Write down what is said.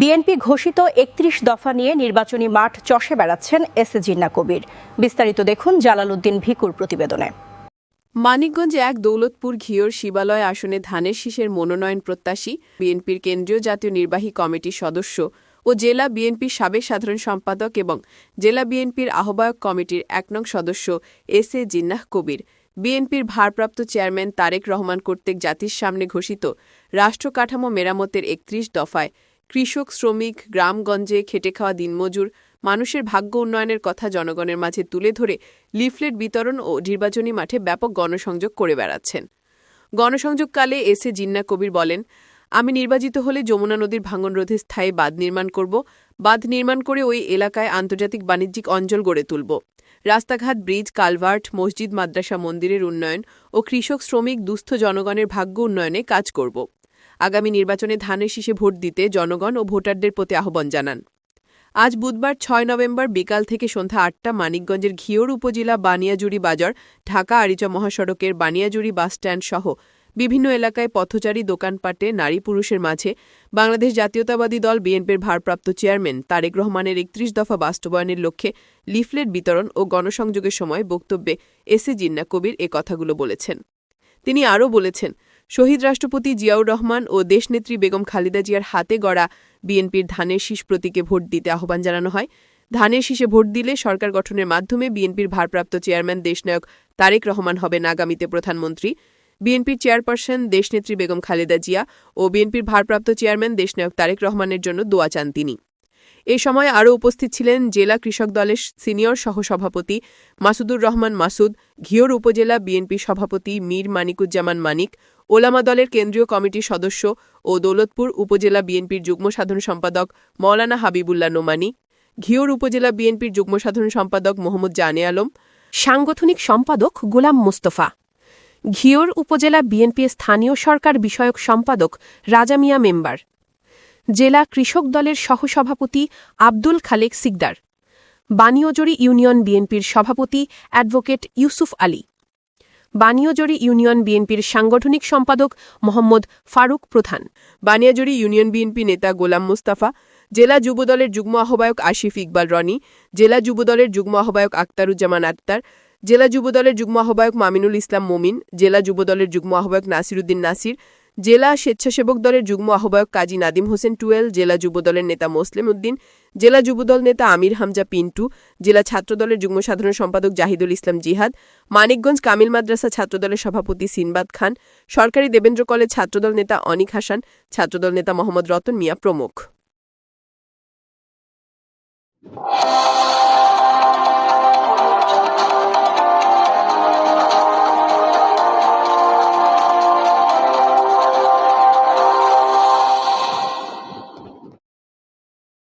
BNP ঘোষিত একত্রিশ দফা নিয়ে নির্বাচনী মাঠ চষে বেড়াচ্ছেন এস এ জিন্না কবির। বিস্তারিত দেখুন জালালউদ্দিন ভিকুর প্রতিবেদনে। মানিকগঞ্জে এক দৌলতপুর ঘিওর শিবালয় আসনে ধানের শীষের মনোনয়ন প্রত্যাশী বিএনপির কেন্দ্রীয় জাতীয় নির্বাহী কমিটির সদস্য ও জেলা বিএনপির সাবেক সাধারণ সম্পাদক এবং জেলা বিএনপির আহ্বায়ক কমিটির এক নং সদস্য এস এ জিন্নাহ কবির। বিএনপির ভারপ্রাপ্ত চেয়ারম্যান তারেক রহমান কর্তৃক জাতির সামনে ঘোষিত রাষ্ট্রকাঠামো মেরামতের একত্রিশ দফায় কৃষক, শ্রমিক, গ্রামগঞ্জে খেটে খাওয়া দিনমজুর, মানুষের ভাগ্য উন্নয়নের কথা জনগণের মাঝে তুলে ধরে লিফলেট বিতরণ ও নির্বাচনী মাঠে ব্যাপক গণসংযোগ করে বেড়াচ্ছেন। গণসংযোগকালে এস এ জিন্না কবির বলেন, আমি নির্বাচিত হলে যমুনা নদীর ভাঙন রোধে স্থায়ী বাঁধ নির্মাণ করব। বাঁধ নির্মাণ করে ওই এলাকায় আন্তর্জাতিক বাণিজ্যিক অঞ্চল গড়ে তুলব। রাস্তাঘাট, ব্রিজ, কালভার্ট, মসজিদ, মাদ্রাসা, মন্দিরের উন্নয়ন ও কৃষক, শ্রমিক, দুস্থ জনগণের ভাগ্য উন্নয়নে কাজ করব। আগামী নির্বাচনে ধানের শীষে ভোট দিতে জনগণ ও ভোটারদের প্রতি আহ্বান জানান। আজ বুধবার ছয় নভেম্বর বিকাল থেকে সন্ধ্যা আটটা মানিকগঞ্জের ঘিওর উপজেলা বানিয়াজুড়ি বাজার, ঢাকা আরিচা মহাসড়কের বানিয়াজুড়ি বাসস্ট্যান্ড সহ বিভিন্ন এলাকায় পথচারী দোকানপাটে নারী পুরুষের মাঝে বাংলাদেশ জাতীয়তাবাদী দল বিএনপির ভারপ্রাপ্ত চেয়ারম্যান তারেক রহমানের একত্রিশ দফা বাস্তবায়নের লক্ষ্যে লিফলেট বিতরণ ও গণসংযোগের সময় বক্তব্যে এসে জিন্না কবির এ কথাগুলো বলেছেন। তিনি আরও বলেছেন শহীদ রাষ্ট্রপতি জিয়াউর রহমান ও দেশনেত্রী বেগম খালেদা জিয়ার হাতে গড়া বিএনপির ধানের শীষ প্রতীকে ভোট দিতে আহ্বান জানানো হয়। ধানের শীষে ভোট দিলে সরকার গঠনের মাধ্যমে বিএনপির ভারপ্রাপ্ত চেয়ারম্যান দেশনায়ক তারেক রহমান হবেন আগামীতে প্রধানমন্ত্রী। বিএনপির চেয়ারপারসন, দেশনেত্রী বেগম খালেদা জিয়া ও বিএনপির ভারপ্রাপ্ত চেয়ারম্যান দেশনায়ক তারেক রহমানের জন্য দোয়া চান তিনি। এ সময় আরও উপস্থিত ছিলেন জেলা কৃষক দলের সিনিয়র সহসভাপতি মাসুদুর রহমান মাসুদ, ঘিওর উপজেলা বিএনপি সভাপতি মীর মানিকুজ্জামান মানিক, ওলামা দলের কেন্দ্রীয় কমিটির সদস্য ও দৌলতপুর উপজেলা বিএনপির যুগ্ম সাধারণ সম্পাদক মৌলানা হাবিবুল্লাহ নোমানি, ঘিওর উপজেলা বিএনপির যুগ্ম সাধারণ সম্পাদক মোহাম্মদ জানে আলম, সাংগঠনিক সম্পাদক গোলাম মোস্তফা, ঘিওর উপজেলা বিএনপি স্থানীয় সরকার বিষয়ক সম্পাদক রাজা মিয়া মেম্বার। জেলা কৃষক দলের সহসভাপতি আব্দুল খালেক সিকদার বানিয়জড়ি ইউনিয়ন বিএনপির সভাপতি অ্যাডভোকেট ইউসুফ আলী বানিয়জড়ি ইউনিয়ন বিএনপির সাংগঠনিক সম্পাদক মোহাম্মদ ফারুক প্রধান। বানিয়াজুড়ি ইউনিয়ন বিএনপি নেতা গোলাম মুস্তাফা, জেলা যুবদলের যুগ্ম আহ্বায়ক আশিফ ইকবাল রনি, জেলা যুবদলের যুগ্ম আহ্বায়ক আক্তারুজ্জামান আক্তার জেলা যুবদলের যুগ্ম আহ্বায়ক মামিনুল ইসলাম মোমিন, জেলা যুবদলের যুগ্ম আহ্বায়ক নাসিরুদ্দিন নাসির জেলা স্বেচ্ছাসেবক দলের যুগ্ম আহ্বায়ক কাজী নাদিম হোসেন টুয়েল, জেলা যুবদলের নেতা মোসলেম উদ্দিন, জেলা যুবদল নেতা আমির হামজা পিন্টু, জেলা ছাত্রদলের যুগ্ম সাধারণ সম্পাদক জাহিদুল ইসলাম জিহাদ, মানিকগঞ্জ কামিল মাদ্রাসা ছাত্রদলের সভাপতি সিনবাদ খান, সরকারি দেবেন্দ্র কলেজ ছাত্রদল নেতা অনিক হাসান, ছাত্রদল নেতা মোহাম্মদ রতন মিয়া প্রমুখ।